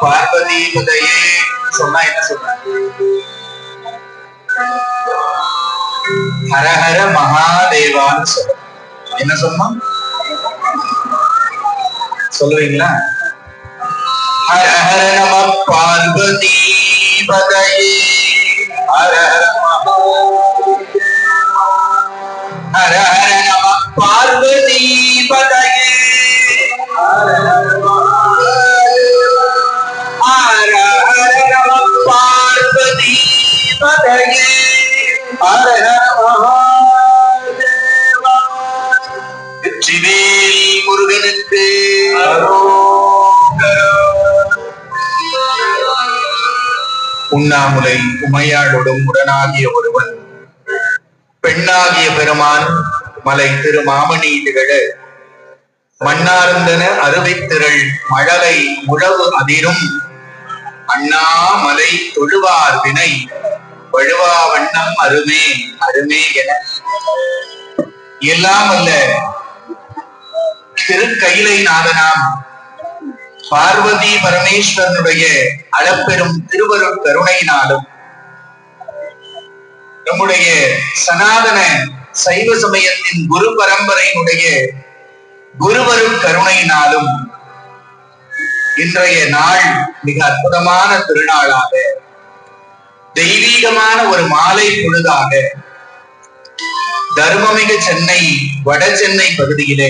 பார்வதி பதையே சொன்னா என்ன சொல்ற ஹரஹர மகாதேவான்னு சொல்ற என்ன சொன்னோம் சொல்லுவீங்களா ஹர ஹர நம பார்வதி பதையே ஹர ஹர மகா ஹர ஹர நம பார்வதி பதையே ஹர வெற்றிவேல் முருகனுக்கு உண்ணாமுலை உமையாளோடும் உடனாகிய ஒருவன் பெண்ணாகிய பெருமான் மலை திருமாமணி திகழ மன்னார்ந்தன திரள் மழலை உழவு அதிரும் அண்ணாமலை தொழுவார் வினை. வழுவா வண்ணம் அருமே அருமே என. எல்லாம் அல்ல. திருக்கைலை நாதனாம். பார்வதி பரமேஸ்வரனுடைய அளப்பெரும் திருவருள் கருணையினாலும் நம்முடைய சனாதன சைவ சமயத்தின் குரு பரம்பரையினுடைய குருவரும் கருணையினாலும் இன்றைய நாள் மிக அற்புதமான திருநாளாக தெய்வீகமான ஒரு மாலை பொழுதாக தர்மமிகு சென்னை வட சென்னை பகுதியிலே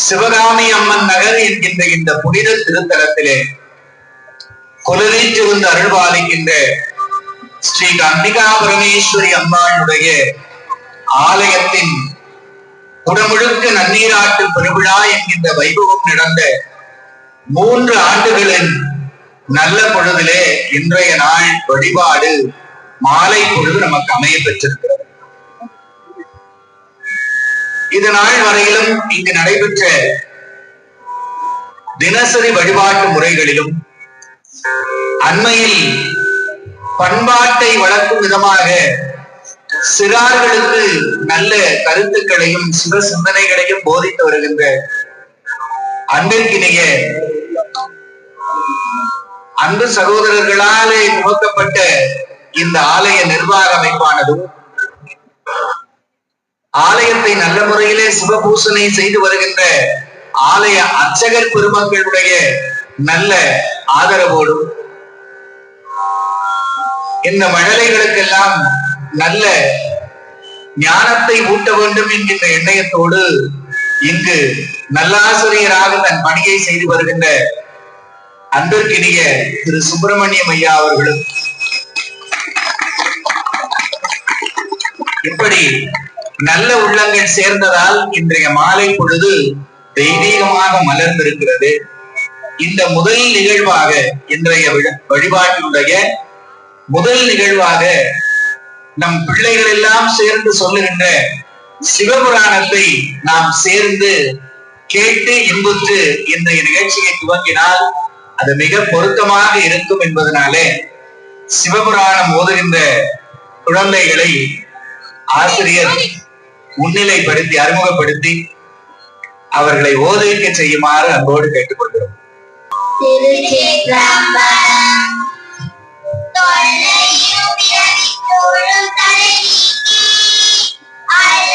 சிவகாமி அம்மன் நகர் என்கின்ற இந்த புனித திருத்தலத்திலே கொலரீற்றிருந்து அருள்பாலிக்கின்ற ஸ்ரீ அம்பிகா பரமேஸ்வரி அம்மாளுடைய ஆலயத்தின் குடமுழுக்க நன்னீராட்டு பெருவிழா என்கின்ற வைபவம் நடந்த மூன்று ஆண்டுகளின் நல்ல பொழுதிலே இன்றைய நாள் வழிபாடு மாலை பொழுது நமக்கு அமைய பெற்றிருக்கிறது. இது நாள் வரையிலும் இங்கு நடைபெற்ற தினசரி வழிபாட்டு முறைகளிலும் அண்மையில் பண்பாட்டை வளர்க்கும் விதமாக சிறார்களுக்கு நல்ல கருத்துக்களையும் சிவ சிந்தனைகளையும் போதித்து வருகின்ற அன்பிற்கினிய அன்பு சகோதரர்களாலே துவக்கப்பட்ட இந்த ஆலய நிர்வாக அமைப்பானதும் ஆலயத்தை நல்ல முறையிலே சிவபூசனை செய்து வருகின்ற ஆலய அர்ச்சகர் பெருமக்களுடைய நல்ல ஆதரவோடும் இந்த மழலைகளுக்கெல்லாம் நல்ல ஞானத்தை ஊட்ட வேண்டும் என்கின்ற எண்ணயத்தோடு இங்கு நல்லாசிரியராக தன் பணியை செய்து வருகின்ற அன்பிற்கினிய திரு சுப்பிரமணியம் ஐயா அவர்களும் இப்படி நல்ல உள்ளங்கள் சேர்ந்ததால் இன்றைய மாலை பொழுது தெய்வீகமாக மலர்ந்திருக்கிறது. இந்த முதல் நிகழ்வாக இன்றைய வழிபாட்டினுடைய முதல் நிகழ்வாக நம் பிள்ளைகள் எல்லாம் சேர்ந்து சொல்லுகின்ற சிவபுராணத்தை நாம் சேர்ந்து கேட்டு இன்புற்று இன்றைய நிகழ்ச்சியை துவங்கினால் அது மிக பொருத்தமாக இருக்கும் என்பதனாலே சிவபுராணம் ஓதுகின்ற குழந்தைகளை ஆசிரியர் முன்னிலைப்படுத்தி அறிமுகப்படுத்தி அவர்களை ஓதுவிக்க செய்யுமாறு அன்போடு கேட்டுக்கொள்கிறோம். தொல்லையும் தலை நீக்கி, அல்ல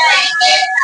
Yeah.